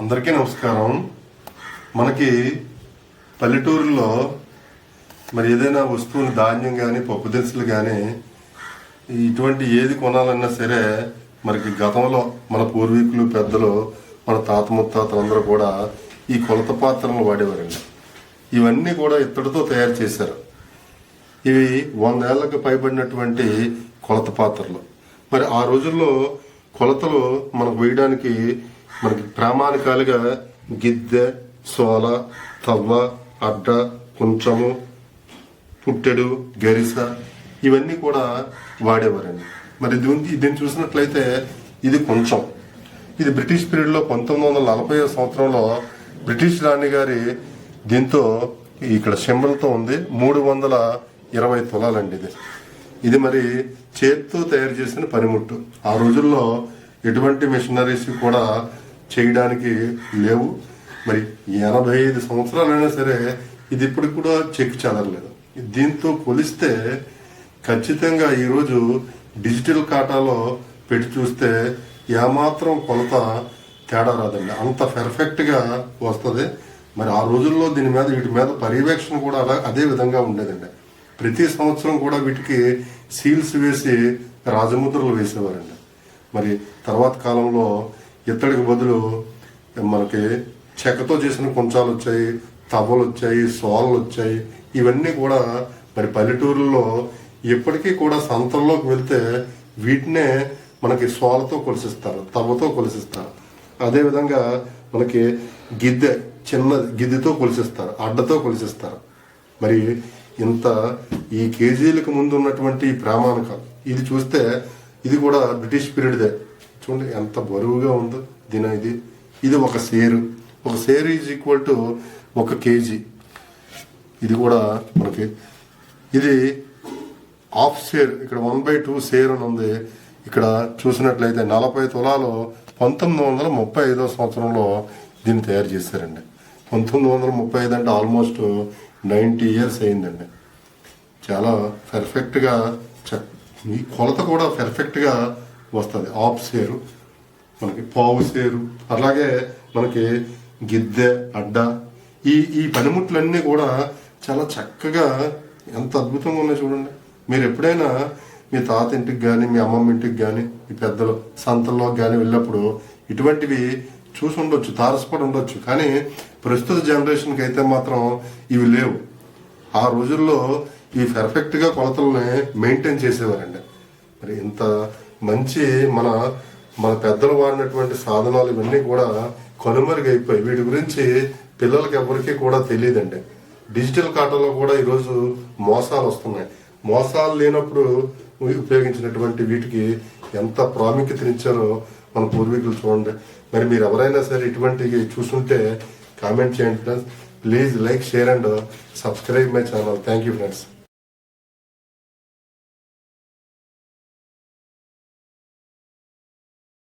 అందరికీ నమస్కారం. మనకి పల్లెటూరులో మరి ఏదైనా వస్తువులు ధాన్యం కానీ పప్పు దినుసులు కానీ ఇటువంటి ఏది కొనాలన్నా సరే మనకి గతంలో మన పూర్వీకులు పెద్దలు మన తాత ముత్తాతలు అందరూ కూడా ఈ కొలత పాత్రలను వాడేవారండి. ఇవన్నీ కూడా ఇత్తడితో తయారు చేశారు. ఇవి వందేళ్ళకు పైబడినటువంటి కొలత పాత్రలు. మరి ఆ రోజుల్లో కొలతలు మనకు వేయడానికి మనకి ప్రామాణికాలుగా గిద్దె సోల తవ్వ అడ్డ కుంచము పుట్టెడు గరిస ఇవన్నీ కూడా వాడేవారండి. మరి దీన్ని దీన్ని చూసినట్లయితే ఇది కొంచెం. ఇది బ్రిటిష్ పీరియడ్లో పంతొమ్మిది వందల నలభై సంవత్సరంలో బ్రిటిష్ రాణి గారి దీంతో ఇక్కడ సింబల్తో ఉంది. మూడు వందల ఇరవై తులాలండి ఇది. ఇది మరి చేత్తో తయారు చేసిన పనిముట్టు. ఆ రోజుల్లో ఎటువంటి మిషనరీస్ కూడా చేయడానికి లేవు. మరి ఎనభై ఐదు సంవత్సరాలైనా సరే ఇది ఇప్పటికి కూడా చెక్ చదరలేదు దీంతో కొలిస్తే ఖచ్చితంగా ఈరోజు డిజిటల్ కాటాలో పెట్టి చూస్తే ఏమాత్రం కొలత తేడా రాదండి. అంత పెర్ఫెక్ట్గా వస్తుంది. మరి ఆ రోజుల్లో దీని మీద వీటి మీద పర్యవేక్షణ కూడా అలా అదే విధంగా ఉండేదండి. ప్రతి సంవత్సరం కూడా వీటికి సీల్స్ వేసి రాజముద్రలు వేసేవారండి. మరి తర్వాత కాలంలో ఇత్తడికి బదులు మనకి చెక్కతో చేసిన కుంచాలు వచ్చాయి తవ్వలు వచ్చాయి సోలలు వచ్చాయి. ఇవన్నీ కూడా మరి పల్లెటూరులో ఇప్పటికీ కూడా సంతల్లోకి వెళ్తే వీటినే మనకి సోలతో కొలిసిస్తారు తవ్వతో కొలిసిస్తారు. అదేవిధంగా మనకి గిద్దె చిన్న గిద్దెతో కొలిసిస్తారు అడ్డతో కొలిసిస్తారు. మరి ఇంత ఈ కేజీలకు ముందు ఉన్నటువంటి ప్రామాణికం ప్రామాణికాలు ఇది చూస్తే ఇది కూడా బ్రిటిష్ పీరియడ్దే. చూడండి ఎంత బరువుగా ఉందో దీని ఇది. ఇది ఒక సేరు. ఒక సేరు ఈజ్ ఈక్వల్ టు ఒక కేజీ ఇది కూడా మనకి. ఇది హాఫ్ షేర్ ఇక్కడ వన్ బై టూ షేర్ అని ఉంది. ఇక్కడ చూసినట్లయితే నలభై తులాలు పంతొమ్మిది వందల ముప్పై ఐదో సంవత్సరంలో దీన్ని తయారు చేశారండి. పంతొమ్మిది వందల ముప్పై ఐదు అంటే ఆల్మోస్ట్ నైంటీ ఇయర్స్ అయిందండి. చాలా పెర్ఫెక్ట్గా ఈ కొలత కూడా పెర్ఫెక్ట్గా వస్తుంది. ఆఫ్ సేరు మనకి పావు సేరు అలాగే మనకి గిద్దె అడ్డ ఈ ఈ పనిముట్లన్నీ కూడా చాలా చక్కగా ఎంత అద్భుతంగా ఉన్నాయి చూడండి. మీరు ఎప్పుడైనా మీ తాత ఇంటికి కానీ మీ అమ్మమ్మ ఇంటికి కానీ మీ పెద్దలు సంతల్లో కానీ వెళ్ళినప్పుడు ఇటువంటివి చూసి ఉండొచ్చు తారసపడి ఉండొచ్చు. కానీ ప్రస్తుత జనరేషన్కి అయితే మాత్రం ఇవి లేవు. ఆ రోజుల్లో ఈ పర్ఫెక్ట్గా కొలతల్ని మెయింటైన్ చేసేవారండి. మరి ఇంత మంచి మన మన పెద్దలు వాడినటువంటి సాధనాలు ఇవన్నీ కూడా కనుమరుగైపోయి వీటి గురించి పిల్లలకి ఎవరికీ కూడా తెలియదండి. డిజిటల్ కాటలో కూడా ఈరోజు మోసాలు వస్తున్నాయి. మోసాలు లేనప్పుడు ఉపయోగించినటువంటి వీటికి ఎంత ప్రాముఖ్యతనిచ్చారో మన పూర్వీకులు చూడండి. మరి మీరు ఎవరైనా సరే ఇటువంటివి చూసుంటే కామెంట్ చేయండి friends. Please like share and subscribe my channel. Thank you friends.